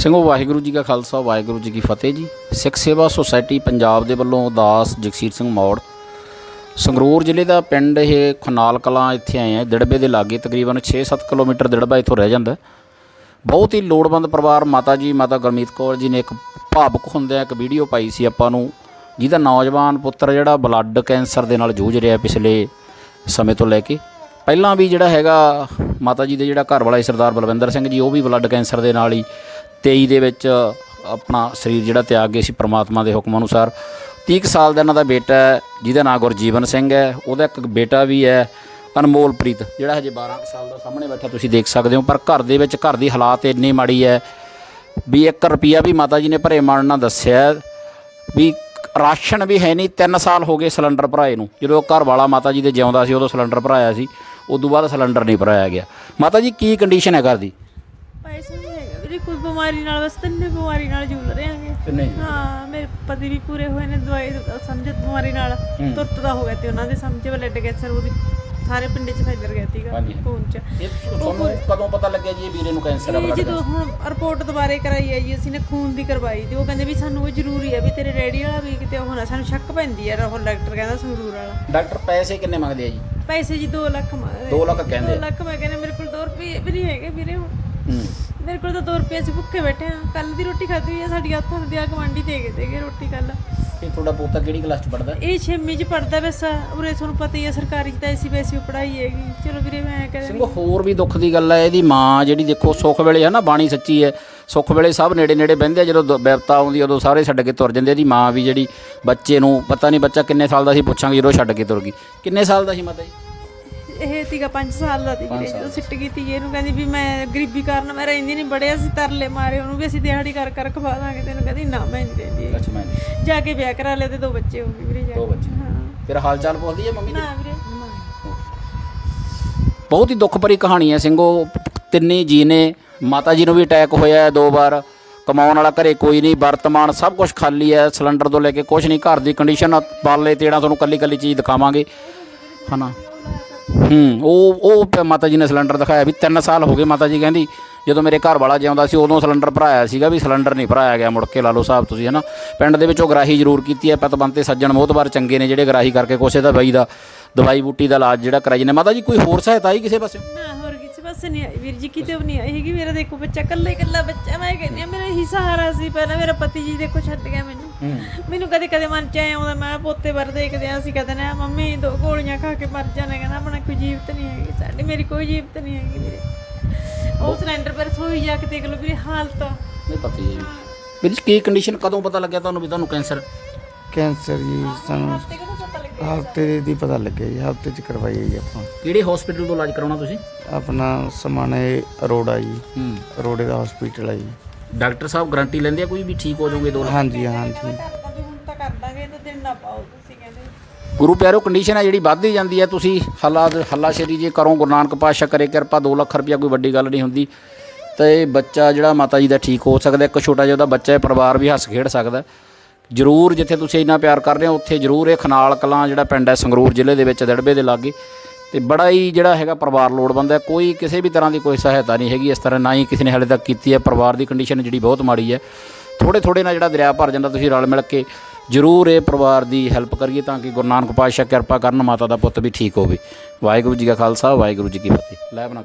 ਸਿੰਘੋ ਵਾਹਿਗੁਰੂ ਜੀ ਕਾ ਖਾਲਸਾ, ਵਾਹਿਗੁਰੂ ਜੀ ਕੀ ਫਤਿਹ ਜੀ। ਸਿੱਖ ਸੇਵਾ ਸੁਸਾਇਟੀ ਪੰਜਾਬ ਦੇ ਵੱਲੋਂ ਉਦਾਸ ਜਗਸੀਰ ਸਿੰਘ ਮੌੜ। ਸੰਗਰੂਰ ਜ਼ਿਲ੍ਹੇ ਦਾ ਪਿੰਡ ਇਹ ਖਨਾਲ ਕਲਾਂ ਇੱਥੇ ਆਏ ਆ। ਦਿੜਬੇ ਦੇ ਲਾਗੇ ਤਕਰੀਬਨ 6-7 ਕਿਲੋਮੀਟਰ ਦਿੜਬਾ ਇੱਥੋਂ ਰਹਿ ਜਾਂਦਾ। ਬਹੁਤ ਹੀ ਲੋੜਵੰਦ ਪਰਿਵਾਰ ਮਾਤਾ ਜੀ, ਮਾਤਾ ਗੁਰਮੀਤ ਕੌਰ ਜੀ ਨੇ ਇੱਕ ਭਾਵੁਕ ਹੁੰਦਿਆਂ ਇੱਕ ਵੀਡੀਓ ਪਾਈ ਸੀ ਆਪਾਂ ਨੂੰ, ਜਿਹਦਾ ਨੌਜਵਾਨ ਪੁੱਤਰ ਜਿਹੜਾ ਬਲੱਡ ਕੈਂਸਰ ਦੇ ਨਾਲ ਜੂਝ ਰਿਹਾ ਪਿਛਲੇ ਸਮੇਂ ਤੋਂ ਲੈ ਕੇ। ਪਹਿਲਾਂ ਵੀ ਜਿਹੜਾ ਹੈਗਾ ਮਾਤਾ ਜੀ ਦੇ ਜਿਹੜਾ ਘਰ ਵਾਲਾ ਸਰਦਾਰ ਬਲਵਿੰਦਰ ਸਿੰਘ ਜੀ, ਉਹ ਵੀ ਬਲੱਡ ਕੈਂਸਰ ਦੇ ਨਾਲ ਹੀ 23 ਦੇ ਵਿੱਚ ਆਪਣਾ ਸਰੀਰ ਜਿਹੜਾ ਤਿਆਗ ਗਏ ਸੀ ਪ੍ਰਮਾਤਮਾ ਦੇ ਹੁਕਮ ਅਨੁਸਾਰ। 30 ਕੁ ਸਾਲ ਦਾ ਇਹਨਾਂ ਦਾ ਬੇਟਾ ਹੈ, ਜਿਹਦਾ ਨਾਮ ਗੁਰਜੀਵਨ ਸਿੰਘ ਹੈ। ਉਹਦਾ ਇੱਕ ਬੇਟਾ ਵੀ ਹੈ, ਅਨਮੋਲਪ੍ਰੀਤ, ਜਿਹੜਾ ਹਜੇ 12 ਕੁ ਸਾਲ ਦਾ ਸਾਹਮਣੇ ਬੈਠਾ ਤੁਸੀਂ ਦੇਖ ਸਕਦੇ ਹੋ। ਪਰ ਘਰ ਦੇ ਵਿੱਚ, ਘਰ ਦੀ ਹਾਲਾਤ ਇੰਨੀ ਮਾੜੀ ਹੈ ਵੀ 1 ਰੁਪਿਆ ਵੀ ਮਾਤਾ ਜੀ ਨੇ ਭਰੇ ਮਨ ਨਾਲ ਦੱਸਿਆ ਵੀ ਰਾਸ਼ਨ ਵੀ ਹੈ ਨਹੀਂ। 3 ਸਾਲ ਹੋ ਗਏ ਸਿਲੰਡਰ ਭਰਾਏ ਨੂੰ। ਜਦੋਂ ਘਰ ਵਾਲਾ ਮਾਤਾ ਜੀ ਦੇ ਜਿਉਂਦਾ ਸੀ, ਉਦੋਂ ਸਿਲੰਡਰ ਭਰਾਇਆ ਸੀ। ਉਦੋਂ ਬਾਅਦ ਸਿਲੰਡਰ ਨਹੀਂ ਭਰਾਇਆ ਗਿਆ। ਮਾਤਾ ਜੀ, ਕੀ ਕੰਡੀਸ਼ਨ ਹੈ ਘਰ ਦੀ ਪੈਸੇ ਨਹੀਂ ਹੈਗੇ ਵੀਰੇ ਕੋਈ ਬਿਮਾਰੀ ਨਾਲ ਬਸ ਤਿੰਨੇ ਬਿਮਾਰੀ ਨਾਲ ਜੂਝ ਰਹੇ ਆਂਗੇ ਹਾਂ ਮੇਰੇ ਪਤੀ ਵੀ ਪੂਰੇ ਹੋਏ ਨੇ ਦਵਾਈ ਸਮਝਤ ਬਿਮਾਰੀ ਨਾਲ। ਤੁਰਤ ਦਾ ਹੋ ਗਿਆ ਤੇ ਉਹਨਾਂ ਦੇ ਸਮਝੇ ਬਲੱਡ ਕੈਂਸਰ ਉਹਦੀ ਸਾਰੇ ਪਿੰਡ 'ਚ ਫੈਲ ਗਿਆ ਸੀਗਾ ਹਾਂਜੀ। ਖੂਨ 'ਚ। ਇਹ ਤੁਹਾਨੂੰ ਕਦੋਂ ਪਤਾ ਲੱਗਿਆ ਜੀ ਇਹ ਵੀਰੇ ਨੂੰ ਕੈਂਸਰ ਹੈ ਇਹ ਬਲੱਡ ਜਦੋਂ ਹੁਣ ਰਿਪੋਰਟ ਦੁਬਾਰੇ ਕਰਾਈ ਜੀ ਅਸੀਂ ਨੇ ਖੂਨ ਦੀ ਕਰਵਾਈ ਤੇ ਉਹ ਕਹਿੰਦੇ ਵੀ ਸਾਨੂੰ ਉਹ ਜ਼ਰੂਰੀ ਹੈ ਵੀ ਤੇਰੇ ਰੈਡੀ ਵਾਲਾ ਵੀ ਕਿਤੇ ਨਾ ਸਾਨੂੰ ਸ਼ੱਕ ਪੈਂਦੀ ਹੈ ਉਹ ਡਾਕਟਰ ਕਹਿੰਦਾ ਸੰਗਰੂਰ ਵਾਲਾ। ਡਾਕਟਰ ਪੈਸੇ ਕਿੰਨੇ ਮੰਗਦੇ ਆ ਜੀ? ਪੈਸੇ ਜੀ 2 ਲੱਖ ਮੰਗਦੇ 2 ਲੱਖ ਕਹਿੰਦੇ 2 ਲੱਖ ਮੈਂ ਕਹਿੰਦਾ ਮੇਰੇ ਕੋਲ 2 ਰੁਪਏ ਵੀ ਨਹੀਂ ਹੈਗੇ ਵੀਰੇ ਹੁਣ ਹੂੰ। ਮੇਰੇ ਕੋਲ ਤਾਂ 2 ਰੁਪਏ ਅਸੀਂ ਭੁੱਖੇ ਬੈਠੇ ਆ ਕੱਲ ਦੀ ਰੋਟੀ ਖਾਧੀ ਹੋਈ ਆ ਸਾਡੀ ਹੱਥਾਂ ਦੀ ਆ ਗਵਾਂਢੀ ਦੇ ਗਏ ਦੇਗੇ ਰੋਟੀ ਕੱਲ ਇਹ ਤੁਹਾਡਾ ਪੋਤਾ ਕਿਹੜੀ ਕਲਾਸ ਚ ਪੜਦਾ ਇਹ ਛੇਵੀਂ ਚ ਪੜਦਾ ਵੈਸਾ ਉਰੇ ਤੁਹਾਨੂੰ ਪਤਾ ਹੀ ਆ ਸਰਕਾਰੀ ਚ ਤਾਂ ਐਸੀ ਵੈਸੀ ਪੜਾਈ ਹੈਗੀ। ਚਲੋ ਵੀਰੇ ਮੈਂ ਕਹਿੰਦਾ ਸਿੰਘ ਹੋਰ ਵੀ ਦੁੱਖ ਦੀ ਗੱਲ ਹੈ ਇਹਦੀ ਮਾਂ ਜਿਹੜੀ ਦੇਖੋ ਸੁੱਖ ਵੇਲੇ ਹੈ ਨਾ ਬਾਣੀ ਸੱਚੀ ਹੈ। ਸੁੱਖ ਵੇਲੇ ਸਭ ਨੇੜੇ ਨੇੜੇ ਬਹਿੰਦੇ ਆ ਜਦੋਂ ਦ- ਬਿਪਤਾ ਆਉਂਦੀ ਉਦੋਂ ਸਾਰੇ ਛੱਡ ਕੇ ਤੁਰ ਜਾਂਦੇ ਇਹਦੀ ਮਾਂ ਵੀ ਜਿਹੜੀ ਬੱਚੇ ਨੂੰ ਪਤਾ ਨਹੀਂ ਬੱਚਾ ਕਿੰਨੇ ਸਾਲ ਦਾ ਸੀ ਪੁੱਛਾਂਗੇ ਜਦੋਂ ਛੱਡ ਕੇ ਤੁਰ ਗਈ। ਕਿੰਨੇ ਸਾਲ ਦਾ ਸੀ ਮਾਤਾ ਜੀ? ਇਹ ਤੀਗਾ 5 ਸਾਲ ਦਾ ਸੀ ਵੀਰੇ ਜਦੋਂ ਸਿੱਟ ਗਈ ਤੀ ਇਹਨੂੰ ਕਹਿੰਦੀ ਵੀ ਮੈਂ ਗਰੀਬੀ ਕਾਰਨ ਮੈਂ ਰਹਿੰਦੀ ਨਹੀਂ ਬੜੇ ਅਸੀਂ ਤਰਲੇ ਮਾਰੇ ਉਹਨੂੰ ਵੀ ਅਸੀਂ ਦਿਹਾੜੀ ਕਰ ਕਰ ਖਵਾ ਦਾਂਗੇ ਤੈਨੂੰ ਕਹਿੰਦੀ ਨਾ ਮੈਂ ਨਹੀਂ ਰਹਿੰਦੀ। ਅੱਛਾ ਮੈਂ ਜਾ ਕੇ ਵਿਆਹ ਕਰਾ ਲਿਆ ਤੇ ਦੋ ਬੱਚੇ ਹੋ ਗਏ ਵੀਰੇ ਜਾ ਦੋ ਕੇ। ਬੱਚੇ। ਹਾਂ। ਫਿਰ ਹਾਲ ਚਾਲ ਪੁੱਛਦੀ ਹੈ ਮੰਮੀ ਦੀ? ਨਾ ਵੀਰੇ। ਬਹੁਤ ਹੀ ਦੁੱਖ ਭਰੀ ਕਹਾਣੀ ਹੈ ਸਿੰਘੋ ਤਿੰਨੇ ਜੀ ਨੇ ਮਾਤਾ ਜੀ ਨੂੰ ਵੀ ਅਟੈਕ ਹੋਇਆ ਹੈ ਦੋ ਵਾਰ। ਕਮਾਉਣ ਵਾਲਾ ਘਰੇ ਕੋਈ ਨਹੀਂ ਵਰਤਮਾਨ ਸਭ ਕੁਝ ਖਾਲੀ ਹੈ ਸਿਲੰਡਰ ਤੋਂ ਲੈ ਕੇ ਕੁਝ ਨਹੀਂ ਘਰ ਦੀ ਕੰਡੀਸ਼ਨ ਬਾਲੇ ਤੇੜਾ ਤੁਹਾਨੂੰ ਕੱਲੀ ਕੱਲੀ ਚੀਜ਼ ਦਿਖਾਵਾਂਗੇ। ਹਨਾ? ਹੂੰ, ਉਹ ਉਹ ਮਾਤਾ ਜੀ ਨੇ ਸਿਲੰਡਰ ਦਿਖਾਇਆ ਵੀ 3 ਸਾਲ ਹੋ ਗਏ ਮਾਤਾ ਜੀ ਕਹਿੰਦੀ, ਜਦੋਂ ਮੇਰੇ ਘਰ ਵਾਲਾ ਜਿਉਂਦਾ ਸੀ ਉਦੋਂ ਸਿਲੰਡਰ ਭਰਾਇਆ ਸੀਗਾ ਵੀ ਸਿਲੰਡਰ ਨਹੀਂ ਭਰਾਇਆ ਗਿਆ, ਮੁੜ ਕੇ ਲਾ ਲਓ ਸਾਹਿਬ ਤੁਸੀਂ, ਹਨਾ। ਪਿੰਡ ਦੇ ਵਿੱਚੋਂ ਗਰਾਹੀ ਜ਼ਰੂਰ ਕੀਤੀ ਹੈ ਪਤਵੰਤੇ ਸੱਜਣ ਮੋਹਤਬਾਰ ਚੰਗੇ ਨੇ ਜਿਹੜੇ ਗਰਾਹੀ ਕਰਕੇ ਕੋਸੇ ਦਾ ਬਈ ਦਾ, ਦਵਾਈ ਬੂਟੀ ਦਾ ਇਲਾਜ ਜਿਹੜਾ ਕਰਾਈ ਨੇ ਮਾਤਾ ਜੀ, ਕੋਈ ਹੋਰ ਸਹਾਇਤਾ ਆਈ ਕਿਸੇ ਪਾਸੇ ਨਾ, ਹੋਰ ਕਿਸੇ ਪਾਸੇ ਨਹੀਂ ਆਈ। ਵੀਰ ਜੀ, ਕਿਤੇ ਵੀ ਨਹੀਂ ਆਈ ਹੈਗੀ। ਮੇਰਾ ਦੇਖੋ ਬੱਚਾ ਕੱਲਾ ਹੀ ਬੱਚਾ, ਮੈਂ ਕਹਿੰਦੀ ਮੇਰਾ ਹੀ ਸਹਾਰਾ ਸੀ। ਪਹਿਲਾਂ ਮੇਰਾ ਪਤੀ ਜੀ ਦੇਖੋ ਛੱਡ ਗਿਆ ਮੈਨੂੰ। ਮੈਨੂੰ ਕਦੇ ਕਦੇ ਮਨ ਚ ਆਇਆ ਆਉਂਦਾ ਮੈਂ ਪੋਤੇ ਵਰ ਦੇਖਦੇ ਆ ਅਸੀਂ ਕਹਿੰਦੇ ਨੇ ਮੰਮੀ ਦੋ ਗੋਲੀਆਂ ਖਾ ਕੇ ਮਰ ਜਾਣਾ ਕਹਿੰਦਾ ਆਪਣਾ ਕੋਈ ਜੀਵਤ ਨਹੀਂ ਹੈਗੀ ਸਾਡੀ ਮੇਰੀ ਕੋਈ ਜੀਵਤ ਨਹੀਂ ਹੈਗੀ ਵੀਰੇ। ਉਹ ਸਿਲੰਡਰ ਪਰ ਸੋਈ ਜਾ ਕੇ ਦੇਖ ਲਓ ਵੀਰੇ ਹਾਲਤ। ਨਹੀਂ ਪਤਾ ਜੀ। ਵੀਰ ਜੀ ਕੀ ਕੰਡੀਸ਼ਨ ਕਦੋਂ ਪਤਾ ਲੱਗਿਆ ਤੁਹਾਨੂੰ ਵੀ ਤੁਹਾਨੂੰ ਕੈਂਸਰ ਕੈਂਸਰ ਜੀ ਸਾਨੂੰ ਹਫ਼ਤੇ ਕਿਹਨੂੰ ਪਤਾ ਲੱਗਿਆ ਹਫ਼ਤੇ ਦੀ ਪਤਾ ਲੱਗਿਆ ਜੀ ਹਫ਼ਤੇ ਚ ਕਰਵਾਈ ਹੈ ਜੀ ਆਪਾਂ। ਕਿਹੜੇ ਹਸਪੀਟਲ ਤੋਂ ਇਲਾਜ ਕਰਾਉਣਾ ਤੁਸੀਂ? ਆਪਣਾ ਸਮਾਣੇ ਅਰੋੜਾ ਜੀ। ਅਰੋੜੇ ਦਾ ਹਸਪੀਟਲ ਹੈ ਜੀ। ਡਾਕਟਰ ਸਾਹਿਬ ਗਾਰੰਟੀ ਲੈਂਦੇ ਆ ਕੋਈ ਵੀ ਠੀਕ ਹੋ ਜਾਓਗੇ ਦੋ ਹਾਂਜੀ ਹਾਂਜੀ। ਕਰਦਾ ਵੀ ਹੁਣ ਤਾਂ ਕਰ ਦਾਂਗੇ ਤਾਂ ਦਿਨ ਨਾ ਪਾਓ ਤੁਸੀਂ ਕਹਿੰਦੇ। ਗੁਰੂ ਪਿਆਰੋ ਕੰਡੀਸ਼ਨ ਹੈ ਜਿਹੜੀ ਵੱਧਦੀ ਜਾਂਦੀ ਹੈ ਤੁਸੀਂ ਹੱਲਾ ਹੱਲਾ ਸ਼ੇਰੀ ਜੇ ਕਰੋ ਗੁਰੂ ਨਾਨਕ ਪਾਤਸ਼ਾਹ ਕਰੇ ਕਿਰਪਾ 2 ਲੱਖ ਰੁਪਇਆ ਕੋਈ ਵੱਡੀ ਗੱਲ ਨਹੀਂ ਹੁੰਦੀ। ਤੇ ਬੱਚਾ ਜਿਹੜਾ ਮਾਤਾ ਜੀ ਦਾ ਠੀਕ ਹੋ ਸਕਦਾ ਇੱਕ ਛੋਟਾ ਜਿਹਾ ਉਹਦਾ ਬੱਚਾ ਹੈ ਪਰਿਵਾਰ ਵੀ ਹੱਸ ਖੇਡ ਸਕਦਾ ਜਰੂਰ ਜਿੱਥੇ ਤੁਸੀਂ ਇੰਨਾ ਪਿਆਰ ਕਰ ਰਹੇ ਹੋ ਉੱਥੇ ਜਰੂਰ ਇਹ ਖਨਾਲ ਕਲਾਂ ਜਿਹੜਾ ਪਿੰਡ ਹੈ ਸੰਗਰੂਰ ਜ਼ਿਲ੍ਹੇ ਦੇ ਵਿੱਚ ਦੜਬੇ ਦੇ ਲਾਗੇ। ਤੇ ਬੜਾ ਹੀ ਜਿਹੜਾ ਹੈਗਾ ਪਰਿਵਾਰ ਲੋੜਵੰਦ ਹੈ। ਕੋਈ ਕਿਸੇ ਵੀ ਤਰ੍ਹਾਂ ਦੀ ਕੋਈ ਸਹਾਇਤਾ ਨਹੀਂ ਹੈਗੀ। ਇਸ ਤਰ੍ਹਾਂ ਨਾ ਹੀ ਕਿਸੇ ਨੇ ਹਾਲੇ ਤੱਕ ਕੀਤੀ ਹੈ। ਪਰਿਵਾਰ ਦੀ ਕੰਡੀਸ਼ਨ ਜਿਹੜੀ ਬਹੁਤ ਮਾੜੀ ਹੈ। ਥੋੜੇ ਥੋੜੇ ਨਾਲ ਜਿਹੜਾ ਦਰਿਆ ਭਰ ਜਾਂਦਾ, ਤੁਸੀਂ ਰਲ ਮਿਲ ਕੇ ਜਰੂਰ ਇਹ ਪਰਿਵਾਰ ਦੀ ਹੈਲਪ ਕਰੀਏ ਤਾਂ ਕਿ ਗੁਰੂ ਨਾਨਕ ਪਾਤਸ਼ਾਹ ਕਿਰਪਾ ਕਰਨ, ਮਾਤਾ ਦਾ ਪੁੱਤ ਵੀ ਠੀਕ ਹੋਵੇ। ਵਾਹਿਗੁਰੂ ਜੀ ਕਾ ਖਾਲਸਾ, ਵਾਹਿਗੁਰੂ ਜੀ ਕੀ ਫਤਿਹ। ਲੈ ਬਣਾ